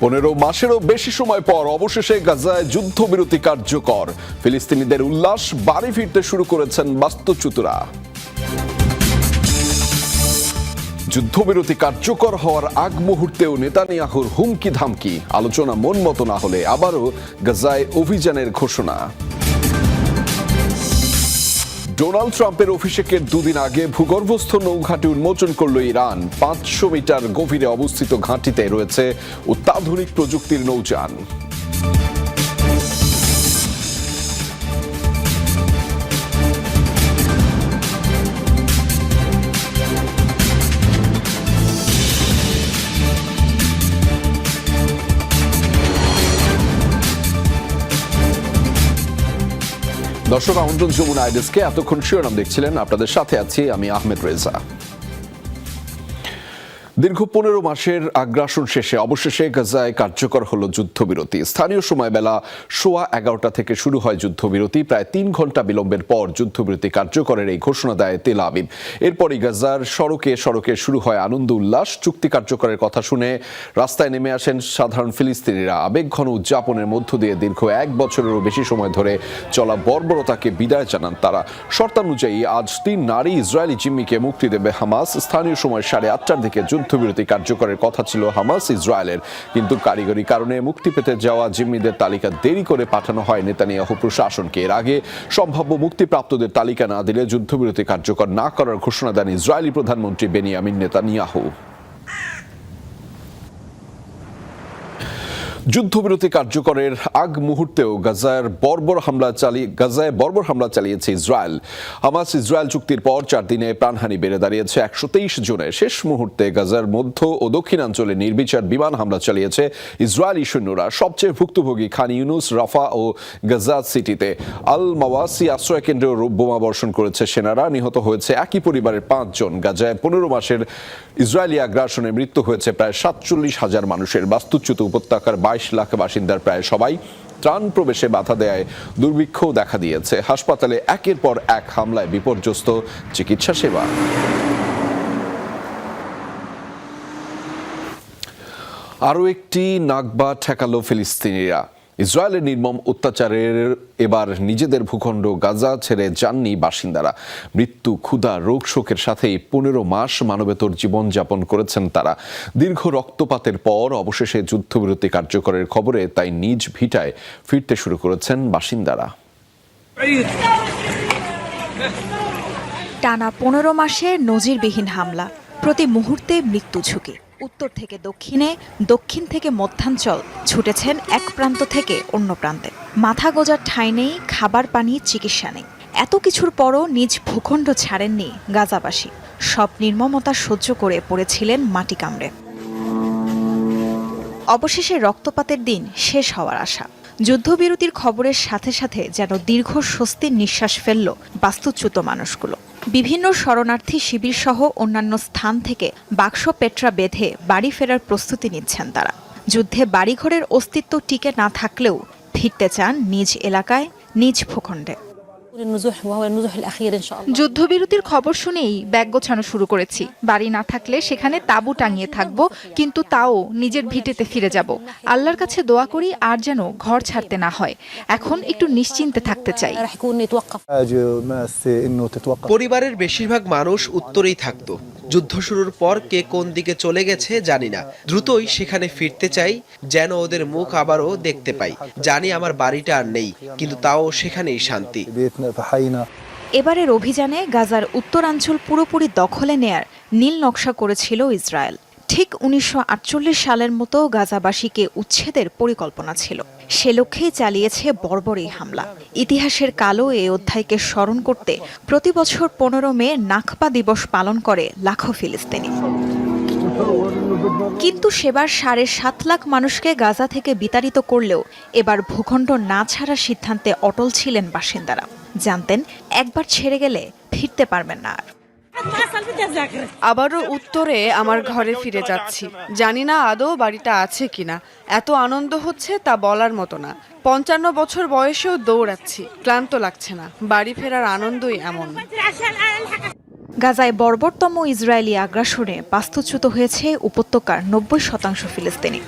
পনেরো মাসেরও বেশি সময় পর অবশেষে গাজায় যুদ্ধবিরতি কার্যকর। ফিলিস্তিনিদের উল্লাস বাড়ি ফিরতে শুরু করেছেন বাস্তুচ্যুতরা। যুদ্ধবিরতি কার্যকর হওয়ার আগ মুহূর্তেও নেতানিয়াহুর হুমকি ধামকি আলোচনা মন মতো না হলে আবারও গাজায় অভিযানের ঘোষণা। ডোনাল্ড ট্রাম্পের অভিষেকের দুদিন আগে ভূগর্ভস্থ নৌঘাঁটি উন্মোচন করল ইরান। পাঁচশো মিটার গভীরে অবস্থিত ঘাঁটিতে রয়েছে অত্যাধুনিক প্রযুক্তির নৌযান। দর্শক আমন্ত্রণ যমুনা আইডেসকে এতক্ষণ শিরোনাম দেখছিলেন। আপনাদের সাথে আছি আমি আহমেদ রেজা। দীর্ঘ পনেরো মাসের আগ্রাসন শেষে অবশেষে গাজায় কার্যকর হলো যুদ্ধবিরতি। স্থানীয় সময় বেলা সোয়া এগারোটা থেকে শুরু হয় যুদ্ধবিরতি। প্রায় তিন ঘণ্টা বিলম্বের পর যুদ্ধবিরতি কার্যকরের এই ঘোষণা দেয় তেল আবিব। এরপরই গাজার সড়কে সড়কে শুরু হয় আনন্দ উল্লাস। চুক্তি কার্যকরের কথা শুনে রাস্তায় নেমে আসেন সাধারণ ফিলিস্তিনিরা। আবেগঘন উদযাপনের মধ্য দিয়ে দীর্ঘ এক বছরেরও বেশি সময় ধরে চলা বর্বরতাকে বিদায় জানান তারা। শর্তানুযায়ী আজ তিন নারী ইসরায়েলি জিম্মিকে মুক্তি দেবে হামাস। স্থানীয় সময় সাড়ে আটটার দিকে যুদ্ধবিরতি কার্যকরের কথা ছিল হামাস ইসরায়েলের। কিন্তু কারিগরি কারণে মুক্তি পেতে যাওয়া জিম্মিদের তালিকা দেরি করে পাঠানো হয় নেতানিয়াহু প্রশাসনকে। এর আগে সম্ভাব্য মুক্তিপ্রাপ্তদের তালিকা না দিলে যুদ্ধবিরতি কার্যকর না করার ঘোষণা দেন ইসরায়েলি প্রধানমন্ত্রী বেনিয়ামিন নেতানিয়াহু। যুদ্ধবিরতি কার্যকরের আগ মুহূর্তেও গাজার বর্বর হামলা চালিয়ে গাজায় বর্বর হামলা চালিয়েছে ইসরায়েল। হামাস ইসরায়েল চুক্তির পর চার দিনে প্রাণহানি বেড়ে দাঁড়িয়েছে একশো তেইশ জনে শেষ মুহূর্তে গাজার মধ্য ও দক্ষিণাঞ্চলে নির্বিচার বিমান হামলা চালিয়েছে ইসরায়েলি সৈন্যরা। সবচেয়ে ভুক্তভোগী খান ইউনুস, রাফা ও গাজা সিটিতে আল মাওয়াসি আশ্রয় কেন্দ্রে বোমা বর্ষণ করেছে সেনারা। নিহত হয়েছে একই পরিবারের পাঁচজন গাজায় পনেরো মাসের ইসরায়েলি আগ্রাসনে মৃত্যু হয়েছে প্রায় সাতচল্লিশ হাজার মানুষের। বাস্তুচ্যুত উপত্যকার বাইশ লাখ বাসিন্দার প্রায় সবাই ত্রাণ প্রবেশে বাধা দেয় দুর্ভিক্ষ দেখা দিয়েছে। হাসপাতালে একের পর এক হামলায় বিপর্যস্ত চিকিৎসা সেবা। আরও একটি নাগবা ঠেকালো ফিলিস্তিনিরা। ইসরায়েলের নির্মম অত্যাচারের এবার নিজেদের ভূখণ্ড গাজা ছেড়ে যাননি বাসিন্দারা। মৃত্যু, ক্ষুধা, রোগ, শোকের সাথেই পনেরো মাস মানবেতর জীবনযাপন করেছেন তারা। দীর্ঘ রক্তপাতের পর অবশেষে যুদ্ধবিরতি কার্যকরের খবরে তাই নিজ ভিটায় ফিরতে শুরু করেছেন বাসিন্দারা। টানা পনেরো মাসে নজিরবিহীন হামলা। প্রতি মুহূর্তে মৃত্যু ঝুঁকি। উত্তর থেকে দক্ষিণে, দক্ষিণ থেকে মধ্যাঞ্চল ছুটেছেন এক প্রান্ত থেকে অন্য প্রান্তে। মাথা গোজার ঠাঁই নেই, খাবার পানি, চিকিৎসা নেই। এত কিছুর পরও নিজ ভূখণ্ড ছাড়েননি গাজাবাসী। সব নির্মমতা সহ্য করে পড়েছিলেন মাটি কামড়ে। অবশেষে রক্তপাতের দিন শেষ হওয়ার আশা। যুদ্ধবিরতির খবরের সাথে সাথে যেন দীর্ঘ স্বস্তির নিঃশ্বাস ফেলল বাস্তুচ্যুত মানুষগুলো। বিভিন্ন শরণার্থী শিবির সহ অন্যান্য স্থান থেকে বাক্স পেট্রা বেঁধে বাড়ি ফেরার প্রস্তুতি নিচ্ছেন তারা। যুদ্ধে বাড়িঘরের অস্তিত্ব টিকে না থাকলেও ফিরতে চান নিজ এলাকায়, নিজ ভূখণ্ডে। যুদ্ধবিরতির খবর শুনেই ব্যাগ গোছানো শুরু করেছি। বাড়ি না থাকলে সেখানে তাবু টাঙিয়ে থাকব কিন্তু তাও নিজের ভিটেতে ফিরে যাব। আল্লাহর কাছে দোয়া করি আর যেন ঘর ছাড়তে না হয়। এখন একটু নিশ্চিন্তে থাকতে চাই। পরিবারের বেশিরভাগ মানুষ উত্তরেই থাকতো। যুদ্ধ শুরুর পর কে কোন দিকে চলে গেছে জানি না। দ্রুতই সেখানে ফিরতে চাই, যেন ওদের মুখ আবারও দেখতে পাই। জানি আমার বাড়িটা আর নেই, কিন্তু তাও সেখানেই শান্তি। এবারের অভিযানে গাজার উত্তরাঞ্চল পুরোপুরি দখলে নেয়ার নীল নকশা করেছিল ইসরায়েল। ঠিক উনিশশো আটচল্লিশ সালের মতো গাজাবাসীকে উচ্ছেদের পরিকল্পনা ছিল। সে লক্ষ্যেই চালিয়েছে বর্বর এই হামলা। ইতিহাসের কালো এই অধ্যায়কে স্মরণ করতে প্রতি বছর পনেরো মে নাখপা দিবস পালন করে লাখো ফিলিস্তিনি। কিন্তু সেবার সাড়ে সাত লাখ মানুষকে গাজা থেকে বিতাড়িত করলেও এবার ভূখণ্ড না ছাড়ার সিদ্ধান্তে অটল ছিলেন বাসিন্দারা। জানতেন, একবার ছেড়ে গেলে ফিরতে পারবেন না আর। আবারও উত্তরে আমার ঘরে ফিরে যাচ্ছি। জানি না আদৌ বাড়িটা আছে কিনা। এত আনন্দ হচ্ছে তা বলার মতো না। পঞ্চান্ন বছর বয়সেও দৌড়াচ্ছি। ক্লান্ত লাগছে না। বাড়ি ফেরার আনন্দই এমন। গাজায় বর্বরতম ইসরায়েলি আগ্রাসনে বাস্তুচ্যুত হয়েছে উপত্যকার নব্বই শতাংশ ফিলিস্তিনি।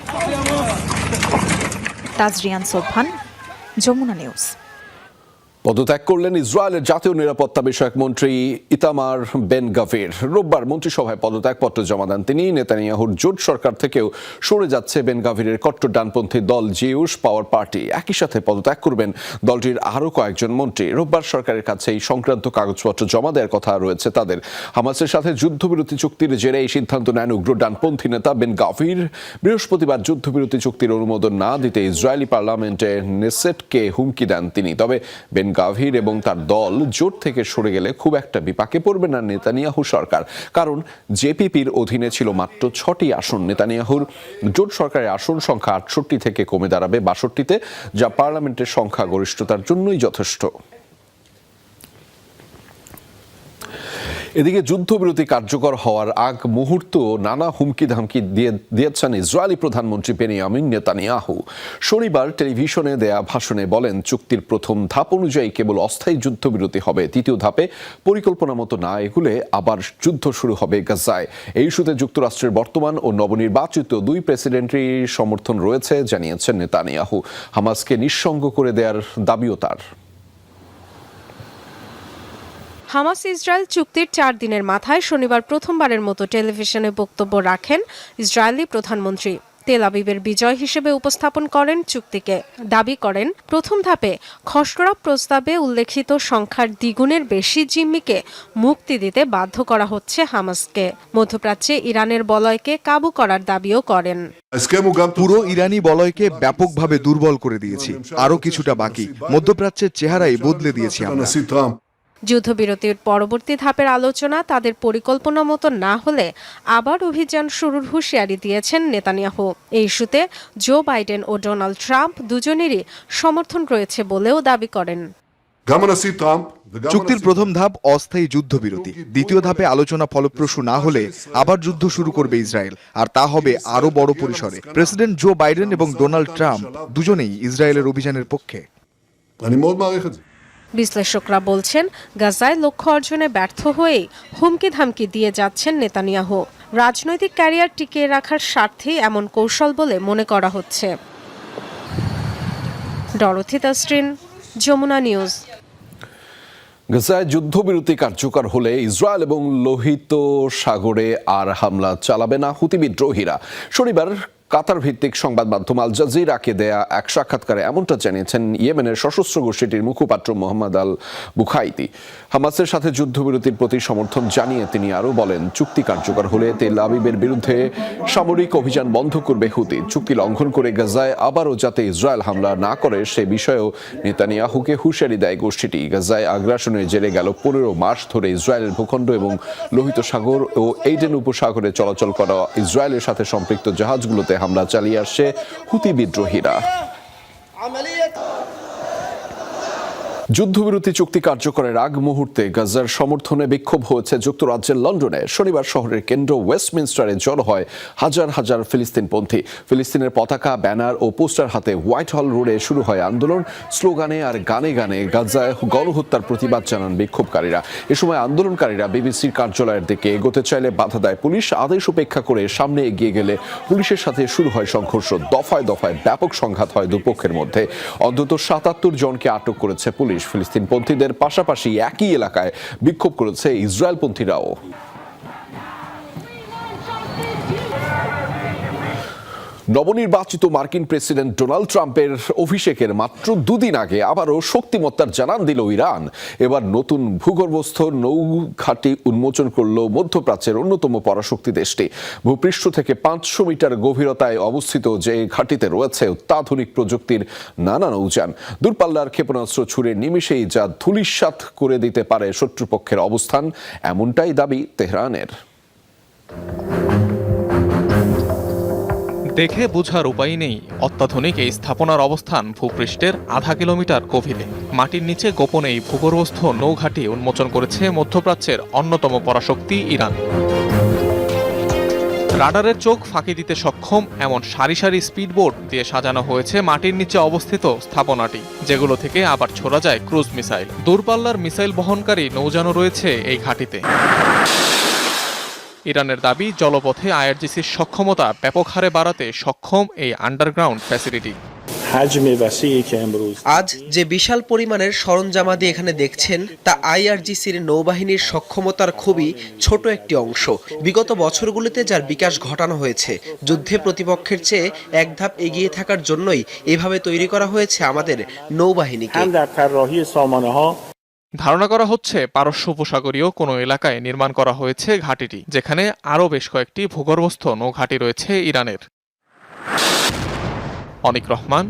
তাজরিয়ান সোবহান, যমুনা নিউজ। পদত্যাগ করলেন ইসরায়েলের জাতীয় নিরাপত্তা বিষয়ক মন্ত্রী ইতামার বেন গাভির রোববার মন্ত্রিসভায় পদত্যাগপত্র জমা দেন তিনি। নেতানিয়াহুর জোট সরকার থেকেও সরে যাচ্ছে বেন গাভিরের কট্টর ডানপন্থী দল জিউস পাওয়ার পার্টি। একই সাথে পদত্যাগ করবেন দলটির আরও কয়েকজন মন্ত্রী। রোববার সরকারের কাছে এই সংক্রান্ত কাগজপত্র জমা দেওয়ার কথা রয়েছে তাদের। হামাসের সাথে যুদ্ধবিরতি চুক্তির জেরে এই সিদ্ধান্ত নেন উগ্র ডানপন্থী নেতা বেন গাভির বৃহস্পতিবার যুদ্ধবিরতি চুক্তির অনুমোদন না দিতে ইসরায়েলি পার্লামেন্টে নেসেটকে হুমকি দেন তিনি। তবে বেন গাভির এবং তার দল জোট থেকে সরে গেলে খুব একটা বিপাকে পড়বে না নেতানিয়াহু সরকার। কারণ জেপিপির অধীনে ছিল মাত্র ছটি আসন নেতানিয়াহুর। জোট সরকারের আসন সংখ্যা আটষট্টি থেকে কমে দাঁড়াবে বাষট্টিতে, যা পার্লামেন্টের সংখ্যা গরিষ্ঠতার জন্যই যথেষ্ট। এদিকে যুদ্ধবিরতি কার্যকর হওয়ার আগ মুহূর্ত নানা হুমকি ধামকি দিয়ে দিয়েছেন ইসরায়েলি প্রধানমন্ত্রী বেনিয়ামিন নেতানিয়াহু। শনিবার টেলিভিশনে দেয়া ভাষণে বলেন, চুক্তির প্রথম ধাপ অনুযায়ী কেবল অস্থায়ী যুদ্ধবিরতি হবে দ্বিতীয় ধাপে পরিকল্পনা মতো না এগুলে আবার যুদ্ধ শুরু হবে গাজায়। এই ইস্যুতে যুক্তরাষ্ট্রের বর্তমান ও নবনির্বাচিত দুই প্রেসিডেন্টের সমর্থন রয়েছে, জানিয়েছেন নেতানিয়াহু। হামাসকে নিঃসঙ্গ করে দেওয়ার দাবিও তার। হামাস ইসরায়েল চুক্তির চার দিনের মাথায় শনিবার প্রথমবারের মতো টেলিভিশনে বক্তব্য রাখেন ইসরায়েলি প্রধানমন্ত্রী। তেল আবিবের বিজয় হিসেবে উপস্থাপন করেন চুক্তিকে। দাবি করেন প্রথম ধাপে খসড়া প্রস্তাবে উল্লেখিত সংখ্যার দ্বিগুণের বেশি জিম্মিকে মুক্তি দিতে বাধ্য করা হচ্ছে হামাসকে। মধ্যপ্রাচ্যে ইরানের বলয়কে কাবু করার দাবিও করেন। পুরো ইরানি বলয়কে ব্যাপকভাবে দুর্বল করে দিয়েছি। আরও কিছুটা বাকি। মধ্যপ্রাচ্যের চেহারাই বদলে দিয়েছি আমরা। যুদ্ধবিরতির পরবর্তী ধাপের আলোচনা তাদের পরিকল্পনা মতো না হলে আবার অভিযান শুরুর হুঁশিয়ারি দিয়েছেন নেতানিয়াহু। এই ইস্যুতে জো বাইডেন ও ডোনাল্ড ট্রাম্প দুজনেরই সমর্থন রয়েছে বলেও দাবি করেন। চুক্তির প্রথম ধাপ অস্থায়ী যুদ্ধবিরতি। দ্বিতীয় ধাপে আলোচনা ফলপ্রসূ না হলে আবার যুদ্ধ শুরু করবে ইসরায়েল। আর তা হবে আরও বড় পরিসরে। প্রেসিডেন্ট জো বাইডেন এবং ডোনাল্ড ট্রাম্প দুজনেই ইসরায়েলের অভিযানের পক্ষে। বিশ্লেষকরা বলছেন, গাজায় লক্ষ্য অর্জনে ব্যর্থ হয়েই হুমকি ধামকি দিয়ে যাচ্ছেন নেতানিয়াহু। রাজনৈতিক ক্যারিয়ার টিকিয়ে রাখার স্বার্থেই এমন কৌশল বলে মনে করা হচ্ছে। Dorothy Jamuna news. গাজায় যুদ্ধবিরতি কার্যকর হলে ইসরায়েল এবং লোহিত সাগরে আর হামলা চালাবে না হুতি বিদ্রোহীরা। শনিবার কাতার ভিত্তিক সংবাদ মাধ্যম আল জাজিরাকে দেয়া এক সাক্ষাৎকারে এমনটা জানিয়েছেন ইয়েমেনের সশস্ত্র গোষ্ঠীটির মুখপাত্র মোহাম্মদ আল বুখাইতি। হামাসের সাথে যুদ্ধবিরতির প্রতি সমর্থন জানিয়ে তিনি আরও বলেন, চুক্তি কার্যকর হলে তেল আবিবের বিরুদ্ধে সামরিক অভিযান বন্ধ করবে হুতি। চুক্তি লঙ্ঘন করে গাজায় আবারও যাতে ইসরায়েল হামলা না করে, সে বিষয়েও নেতানিয়াহুকে হুঁশিয়ারি দেয় গোষ্ঠীটি। গাজায় আগ্রাসনের জেরে গেল পনেরো মাস ধরে ইসরায়েলের ভূখণ্ড এবং লোহিত সাগর ও এইডেন উপসাগরে চলাচল করা ইসরায়েলের সাথে সম্পৃক্ত জাহাজগুলোতে হামলা চালিয়ে আসছে হুতি বিদ্রোহীরা। যুদ্ধবিরতি চুক্তি কার্যকরের আগ মুহূর্তে গাজার সমর্থনে বিক্ষোভ হয়েছে যুক্তরাজ্যের লন্ডনে। শনিবার শহরের কেন্দ্র ওয়েস্টমিনস্টারে জড়ো হয় হাজার হাজার ফিলিস্তিনপন্থী। ফিলিস্তিনের পতাকা, ব্যানার ও পোস্টার হাতে হোয়াইট হল রোডে শুরু হয় আন্দোলন। স্লোগানে আর গানে গানে গাজায় গণহত্যার প্রতিবাদ জানান বিক্ষোভকারীরা। এ সময় আন্দোলনকারীরা বিবিসির কার্যালয়ের দিকে এগোতে চাইলে বাধা দেয় পুলিশ। আদেশ উপেক্ষা করে সামনে এগিয়ে গেলে পুলিশের সাথে শুরু হয় সংঘর্ষ। দফায় দফায় ব্যাপক সংঘাত হয় দুপক্ষের মধ্যে। অন্তত সাতাত্তর জনকে আটক করেছে পুলিশ। ফিলিস্তিনপন্থীদের পাশাপাশি একই এলাকায় বিক্ষোভ করেছে ইসরায়েলপন্থীরাও। নবনির্বাচিত মার্কিন প্রেসিডেন্ট ডোনাল্ড ট্রাম্পের অভিষেকের মাত্র দুদিন আগে আবারও শক্তিমত্তার জানান দিল ইরান। এবার নতুন ভূগর্ভস্থ নৌঘাটি উন্মোচন করল মধ্যপ্রাচ্যের অন্যতম পরাশক্তি দেশটি। ভূপৃষ্ঠ থেকে পাঁচশো মিটার গভীরতায় অবস্থিত যে ঘাটিতে রয়েছে অত্যাধুনিক প্রযুক্তির নানা নৌযান, দূরপাল্লার ক্ষেপণাস্ত্র ছুড়ে নিমিশেই যা ধুলিস্বাত করে দিতে পারে শত্রুপক্ষের অবস্থান, এমনটাই দাবি তেহরানের। দেখে বোঝার উপায় নেই। অত্যাধুনিক এই স্থাপনার অবস্থান ভূপৃষ্ঠের আধা কিলোমিটার গভীরে। মাটির নিচে গোপনে এই ভূগর্ভস্থ নৌঘাটি উন্মোচন করেছে মধ্যপ্রাচ্যের অন্যতম পরাশক্তি ইরান। রাডারের চোখ ফাঁকি দিতে সক্ষম এমন সারি সারি স্পিডবোট দিয়ে সাজানো হয়েছে মাটির নিচে অবস্থিত স্থাপনাটি, যেগুলো থেকে আবার ছোড়া যায় ক্রুজ মিসাইল। দূরপাল্লার মিসাইল বহনকারী নৌযানও রয়েছে এই ঘাঁটিতে। ইরানের দাবি জলপথে আইআরজিসির সক্ষমতা ব্যাপক হারে বাড়াতে সক্ষম এই আন্ডারগ্রাউন্ড ফ্যাসিলিটি। আজ যে বিশাল পরিমাণের সরঞ্জামাদি এখানে দেখছেন তা আইআরজিসির নৌবাহিনীর সক্ষমতার খুবই ছোট একটি অংশ। বিগত বছরগুলিতে যার বিকাশ ঘটানো হয়েছে যুদ্ধে প্রতিপক্ষের চেয়ে এক ধাপ এগিয়ে থাকার জন্যই এভাবে তৈরি করা হয়েছে আমাদের নৌবাহিনীকে। ধারণা করা হচ্ছে পারস্য উপসাগরীয় কোনো এলাকায় নির্মাণ করা হয়েছে ঘাঁটিটি, যেখানে আরও বেশ কয়েকটি ভূগর্ভস্থ নৌঘাঁটি রয়েছে ইরানের। অনিক রহমান,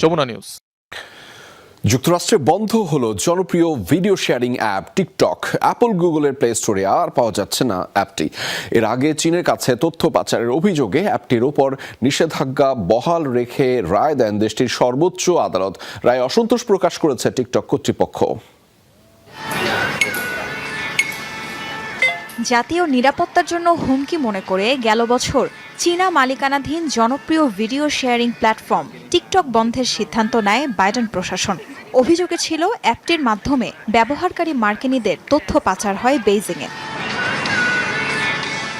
যমুনা নিউজ। যুক্তরাষ্ট্রে বন্ধ হলো জনপ্রিয় video sharing app TikTok. Apple, গুগলের প্লে স্টোরে আর পাওয়া যাচ্ছে না অ্যাপটি। এর আগে চীনের কাছে তথ্য পাচারের অভিযোগে অ্যাপটির ওপর নিষেধাজ্ঞা বহাল রেখে রায় দেন দেশটির সর্বোচ্চ আদালত। রায় অসন্তোষ প্রকাশ করেছে টিকটক কর্তৃপক্ষ। জাতীয় নিরাপত্তার জন্য হুমকি মনে করে গেল বছর চীনা মালিকানাধীন জনপ্রিয় ভিডিও শেয়ারিং প্ল্যাটফর্ম টিকটক বন্ধের সিদ্ধান্ত নেয় বাইডেন প্রশাসন। অভিযোগে ছিল, অ্যাপটির মাধ্যমে ব্যবহারকারী মার্কিনীদের তথ্য পাচার হয় বেইজিংয়ে।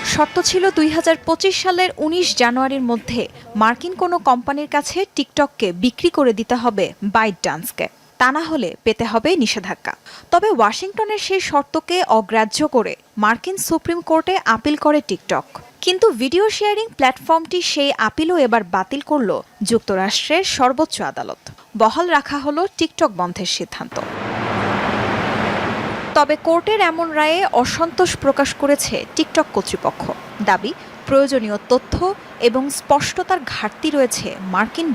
শর্ত ছিল, দুই হাজার পঁচিশ সালের ১৯ জানুয়ারির মধ্যে মার্কিন কোনো কোম্পানির কাছে টিকটককে বিক্রি করে দিতে হবে বাইট ডান্সকে তা না হলে পেতে হবে নিষেধাজ্ঞা। তবে ওয়াশিংটনের সেই শর্তকে অগ্রাহ্য করে মার্কিন সুপ্রিম কোর্টে আপিল করে টিকটক। কিন্তু ভিডিও শেয়ারিং প্ল্যাটফর্মটি সেই আপিলও এবার বাতিল করল যুক্তরাষ্ট্রের সর্বোচ্চ আদালত। বহাল রাখা হলো টিকটক বন্ধের সিদ্ধান্ত। তবে কোর্টের এমন রায়ে অসন্তোষ প্রকাশ করেছে টিকটক কর্তৃপক্ষ। দাবি, প্রয়োজনীয় তথ্য এবং স্পষ্টতার ঘাটতি রয়েছে মার্কিন